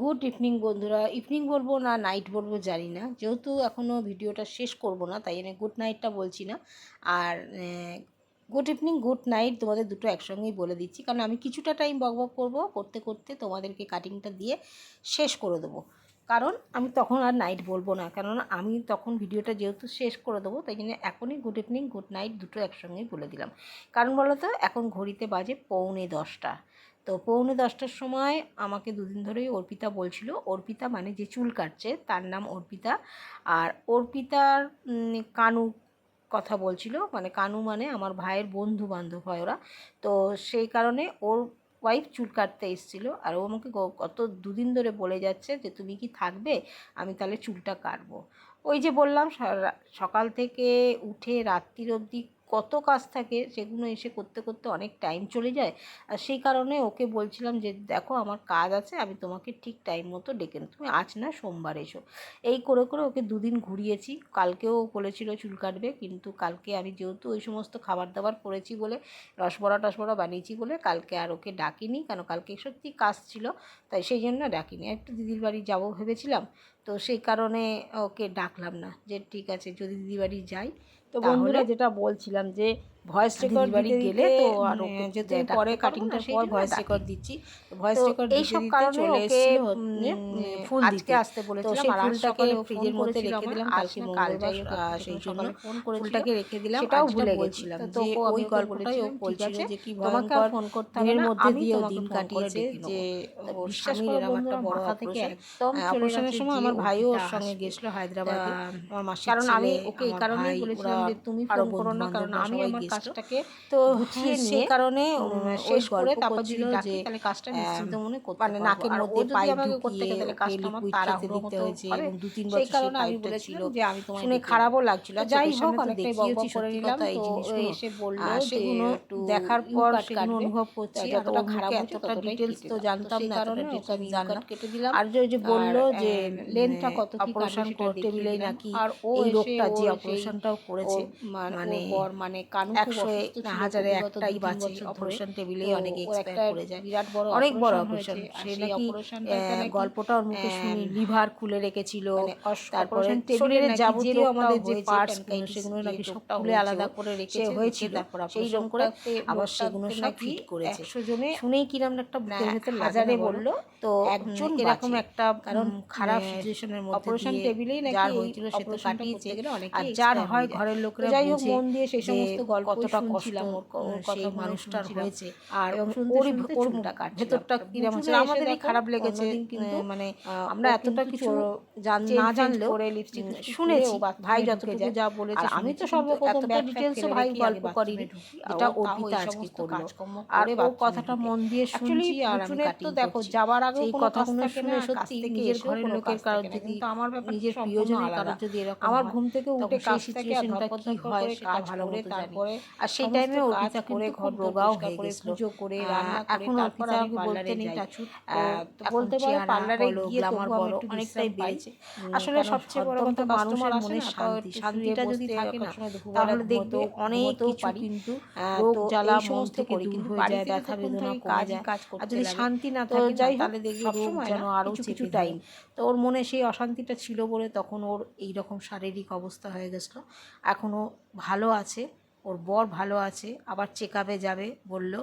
Good evening বন্ধুরা। Evening বলব না, নাইট বলব জানি না। যেহেতু এখনও ভিডিওটা শেষ করব না, তাই জন্য গুড নাইটটা বলছি না। আর গুড ইভিনিং, গুড নাইট তোমাদের দুটো একসঙ্গেই বলে দিচ্ছি। কারণ আমি কিছুটা টাইম বক বক করব, করতে করতে তোমাদেরকে কাটিংটা দিয়ে শেষ করে দেবো। কারণ আমি তখন আর নাইট বলব না কেননা আমি তখন ভিডিওটা যেহেতু শেষ করে দেবো, তাই জন্য এখনই গুড ইভিনিং, গুড নাইট দুটো একসঙ্গেই বলে দিলাম। কারণ বলো তো, এখন ঘড়িতে বাজে পৌনে দশটা। তো পৌনে দশটার সময় আমাকে দুদিন ধরেই অর্পিতা বলছিল। অর্পিতা মানে যে চুল কাটছে, তার নাম অর্পিতা। আর অর্পিতার কানু কথা বলছিল। মানে কানু মানে আমার ভাইয়ের বন্ধু বান্ধব হয় ওরা। তো সেই কারণে ওর ওয়াইফ চুল কাটতে এসেছিল। আর ও আমাকে গত দুদিন ধরে বলে যাচ্ছে যে, তুমি কি থাকবে? আমি তাহলে চুলটা কাটবো। ওই যে বললাম সকাল থেকে উঠে রাত্রির অবধি কত কাজ থাকে সেগুলো এসে করতে করতে অনেক টাইম চলে যায়। আর সেই কারণে ওকে বলছিলাম যে, দেখো আমার কাজ আছে, আমি তোমাকে ঠিক টাইম মতো ডেকে। তুমি আজ না, সোমবার এসো। এই করে করে ওকে দুদিন ঘুরিয়েছি। কালকেও বলেছিল চুল কাটবে, কিন্তু কালকে আমি যেহেতু ওই সমস্ত খাবার দাবার করেছি বলে, রসবড়া টসবড়া বানিয়েছি বলে কালকে আর ওকে ডাকিনি, কেন কালকে সত্যি কাজ ছিল, তাই সেই জন্য ডাকিনি। একটু দিদির বাড়ি যাব ভেবেছিলাম তো সেই কারণে ওকে ডাকলাম না যে ঠিক আছে যদি দিদিবাড়ি যাই। তো বন্ধুরা যেটা বলছিলাম যে ভয়েস রেকর্ড বাড়ি গেলে তো আর ডাকতে পরে কাটিংটা পর ভয়েস রেকর্ড দিচ্ছি ভয়েস রেকর্ড দিতে কারণে চলে এসেছিল হচ্ছে ফুল আজকে আসতে বলেছিলাম আর ফুলটাকে ফ্রিজের মধ্যে রেখে আমার, দিলাম কালকে মঙ্গলবার সেই জন্য ফোন করেছিল। ফুলটাকে রেখে দিলাম সেটাও ভুলে গেছিলাম। তো ওই গল্পটাই ও বলছিল যে কি ভয়ঙ্কর ফোন করতে মধ্যে দিয়ে দিন কাটিয়েছে যে বিশ্বাস করো এরকম একটা বড় থেকে একদম অপারেশনের সময় আমার ভাইও ওর সঙ্গে। গেছিল হায়দ্রাবাদে আমার কারণ আমি ওকে এই আমার কারণেই বলেছিলাম যে তুমি ফোন করো না কারণ আমি আমার। কাজটাকে তো সেই কারণে শেষ করে তারপর যে তাহলে কাজটা নিশ্চিন্ত মনে করতে মানে নাকের মধ্যে পাইপ করতে গেলে ওকে কাজটা আমার তাড়াহুড়ো হয়েছে এবং দু তিন বছর সেই কারণে আমি বলেছিলাম যে আমি শুনে খারাপও লাগছিল। যাই হোক অনেকটাই করে নিলাম তো এসে বলল সেগুলো দেখার পর সেগুলো অনুভব করছি খারাপ এতটা ডিটেলস তো জানতাম না কারণে আমি জানলাম কেটে দিলাম। আর যে ওই যে বলল যে লেন্থটা কত কি অপারেশন করতে দিলাম। নাকি আর ও এই রোগটা যে অপারেশনটাও করেছে মানে মানে মানে কানু একশো হাজারে একটাই বাঁচে অপারেশন টেবিলেই তো এক্সপায়ার করে যায়। বিরাট বড় অনেক বড় অপারেশন সে নাকি গল্পটা ওর মুখে শুনি লিভার খুলে রেখেছিল মানে তারপরে শরীরের যাবতীয় আমাদের যে পার্টস সেগুলো নাকি সব খুলে আলাদা করে রেখেছে হয়েছিল। সেই অপারেশন করে আবার সেগুলো সব ফিট করেছে। 100 জনে শুনেই কিরম একটা বুকের ভেতর হাজারে বলল, তো একজন এরকম একটা কারণ, খারাপ সিচুয়েশনের মধ্যে অপারেশন টেবিলেই নাকি যার হয়েছিল সে তো কাটিয়েছে। আর যার হয় ঘরের লোকেরা যাই হোক মন দিয়ে সেই সমস্ত গল্প কতটা কষ্ট ওর ওর সেই মানুষটার হয়েছে। আর শুনতে ওর ভেতরটা কিরম হচ্ছে দেখো, খারাপ লেগেছে কিন্তু, মানে আমরা এতটা কিছু জান না জানলেও শুনেছি ভাই যতটুকু যা বলেছে আমি তো সর্বপ্রথম ডিটেলসও ভাই গল্প রেখে আগে করিনি bathroom এ ঢুকি। আর যেটা ও তাও অর্পিতা আজকে করল। আর ও কথাটা মন দিয়ে শুনছি আর আমি কাটিং তো দেখো যাবার কথাগুলো শুনে সত্যি নিজের ঘরের লোকের না। যদি আমার নিজের আলাদা। যদি এরকম আমার ঘুম থেকে উঠে সেই সিচুয়েশনটা কি হয় সেটা ভালো মতো জানি আর সেই টাইমে কাজ অর্পিতা করে ঘর রোগাও হয়ে গেছিল। করে, রান্না এখন অর্পিতা বলতে নেই বলতে পারো পার্লারে গিয়ে গ্লামার তবু বলো অনেকটাই বেড়েছে আসলে সবচেয়ে বড় কথা মানুষের মনে শান্তি শান্তিটা যদি থাকে না তাহলে দেখবে অনেক কিছু কিন্তু রোগ জ্বালা মন সমস্ত থেকে দূর কিন্তু হয়ে। যায় ব্যথা বেদনা কাজ আর করতে যদি শান্তি না থাকে যাই তাহলে দেখবে রোগ যেন আরও কিছু time। তো ওর মনে সেই অশান্তিটা ছিল বলে তখন ওর এই রকম শারীরিক অবস্থা হয়ে গেছিল এখনও ভালো আছে ওর বর ভালো আছে, আবার চেক আপে যাবে বলল।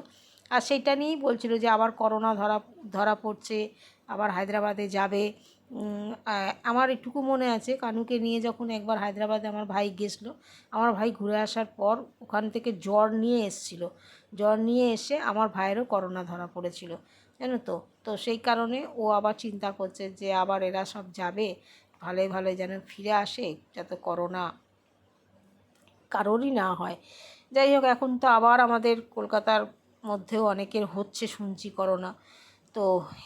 আর সেইটা নিয়েই বলছিল যে আবার করোনা ধরা ধরা পড়ছে, আবার হায়দ্রাবাদে যাবে। আমার এটুকু মনে আছে, কানুকে নিয়ে যখন একবার হায়দ্রাবাদে আমার ভাই গেছিল, আমার ভাই ঘুরে আসার পর ওখান থেকে জ্বর নিয়ে এসছিল। জ্বর নিয়ে এসে আমার ভাইয়েরও করোনা ধরা পড়েছিল, জানো তো? তো সেই কারণে ও আবার চিন্তা করছে যে আবার এরা সব যাবে ভালোই ভালোই যেন ফিরে আসে, যাতে করোনা কারোরই না হয়। যাই হোক, এখন তো আবার আমাদের কলকাতার মধ্যেও অনেকের হচ্ছে শুনছি করোনা। তো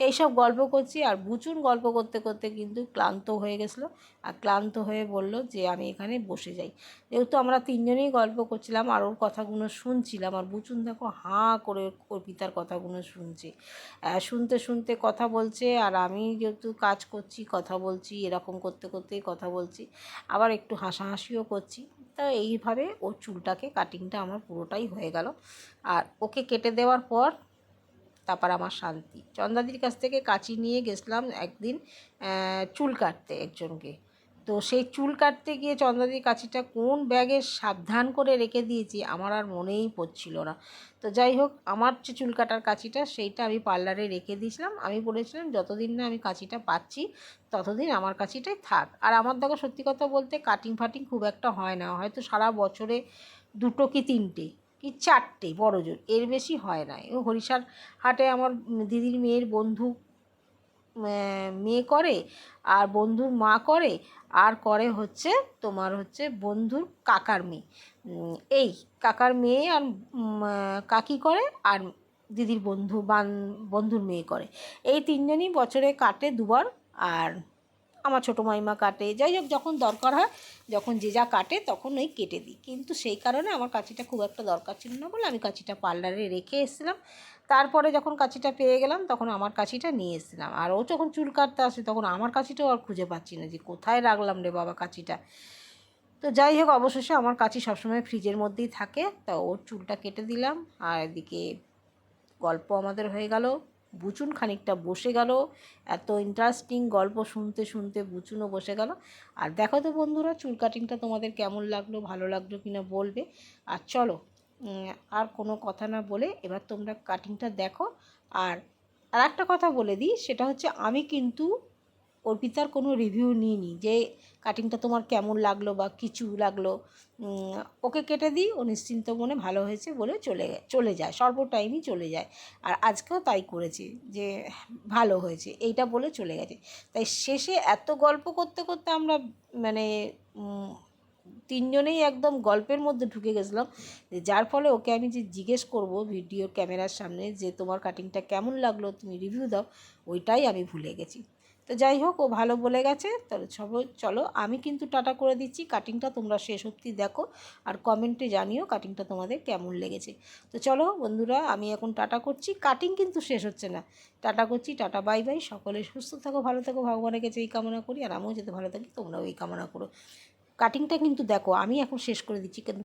এইসব গল্প করছি আর বুচুন গল্প করতে করতে কিন্তু ক্লান্ত হয়ে গেছিল আর ক্লান্ত হয়ে বলল যে, আমি এখানে বসে যাই। যেহেতু আমরা তিনজনেই গল্প করছিলাম আর ওর কথাগুলো শুনছিলাম আর বুচুন দেখো হাঁ করে ওর পিতার কথাগুলো শুনছে। শুনতে শুনতে কথা বলছে আর আমি যেহেতু কাজ করছি, কথা বলছি, এরকম করতে করতেই কথা বলছি। আবার একটু হাসাহাসিও করছি। তো এইভাবে ওর চুলটাকে কাটিংটা আমার পুরোটাই হয়ে গেল। আর ওকে কেটে দেওয়ার পর তারপর আমার শান্তি। চন্দাদির কাছ থেকে কাঁচি নিয়ে গেছিলাম একদিন চুল কাটতে একজনকে। তো সেই চুল কাটতে গিয়ে চন্দ্রাদির কাঁচিটা কোন ব্যাগে সাবধান করে রেখে দিয়েছি আমার আর মনেই পড়ছিল না। তো যাই হোক, আমার যে চুল কাটার কাঁচিটা সেইটা আমি পার্লারে রেখে দিয়েছিলাম। আমি বলেছিলাম, যতদিন না আমি কাঁচিটা পাচ্ছি, ততদিন আমার কাঁচিটাই থাক। আর আমার দেখো, সত্যি কথা বলতে কাটিং ফাটিং খুব একটা হয় না। হয়তো সারা বছরে দুটো কি তিনটে, কি চারটে বড় জোর এর বেশি হয় না। হরিষার হাটে আমার দিদির মেয়ের বন্ধু মেয়ে করে আর বন্ধুর মা করে আর করে হচ্ছে তোমার হচ্ছে বন্ধুর কাকার মেয়ে। এই কাকার মেয়ে আর কাকি করে আর দিদির বন্ধু, বান, বন্ধুর মেয়ে করে। এই তিনজনই বছরে কাটে দুবার আর আমার ছোটো মাইমা কাটে। যাই হোক, যখন দরকার হয়, যখন যে যা কাটে তখন ওই কেটে দিই। কিন্তু সেই কারণে আমার কাঁচিটা খুব একটা দরকার ছিল না বলে আমি কাঁচিটা পার্লারে রেখে এসেছিলাম। তারপরে যখন কাঁচিটা পেয়ে গেলাম, তখন আমার কাঁচিটা নিয়ে এসেছিলাম। আর ও যখন চুল কাটতে আসে, তখন আমার কাঁচিটাও আর খুঁজে পাচ্ছি না যে কোথায় রাখলাম রে বাবা কাঁচিটা। তো যাই হোক, অবশেষে আমার কাঁচি সবসময় ফ্রিজের মধ্যেই থাকে। তা ওর চুলটা কেটে দিলাম, আর এদিকে গল্প আমাদের হয়ে গেল। বুচুন খানিকটা বসে গেল। এত ইন্টারেস্টিং গল্প শুনতে শুনতে বুচুনও বসে গেল। আর দেখো তো বন্ধুরা, চুল কাটিংটা তোমাদের কেমন লাগল, ভালো লাগল কি না বলবে? আর চলো আর কোনো কথা না বলে এবার তোমরা কাটিংটা দেখো। আর আর একটা কথা বলে দিই, সেটা হচ্ছে আমি কিন্তু অর্পিতার কোনো রিভিউ নিইনি যে কাটিংটা তোমার কেমন লাগল বা কিছু লাগল। ওকে কেটে দিই, ও নিশ্চিন্ত মনে ভালো হয়েছে বলে চলে চলে যায় সর্ব টাইমই চলে যায়। আর আজকেও তাই করেছে যে ভালো হয়েছে, এইটা বলে চলে গেছে। তাই শেষে এত গল্প করতে করতে আমরা মানে তিনজনেই একদম গল্পের মধ্যে ঢুকে গেছিলাম যার ফলে ওকে আমি যে জিজ্ঞেস করব ভিডিও ক্যামেরার সামনে যে তোমার কাটিংটা কেমন লাগল, তুমি রিভিউ দাও, ওইটাই আমি ভুলে গেছি। তো যাই হোক, ও ভালো বলে গেছে। তাহলে সব চলো, আমি কিন্তু টাটা করে দিচ্ছি। কাটিংটা তোমরা শেষ অবধি দেখো আর কমেন্টে জানিও কাটিংটা তোমাদের কেমন লেগেছে। তো চলো বন্ধুরা, আমি এখন টাটা করছি। কাটিং কিন্তু শেষ হচ্ছে না। টাটা করছি, টাটা, বাই বাই। সকলে সুস্থ থাকো, ভালো থাকো, ভগবানের কাছে এই কামনা করি। আর আমিও যাতে ভালো থাকি, তোমরাও এই কামনা করো। কাটিংটা কিন্তু দেখো আমি এখন শেষ করে দিচ্ছি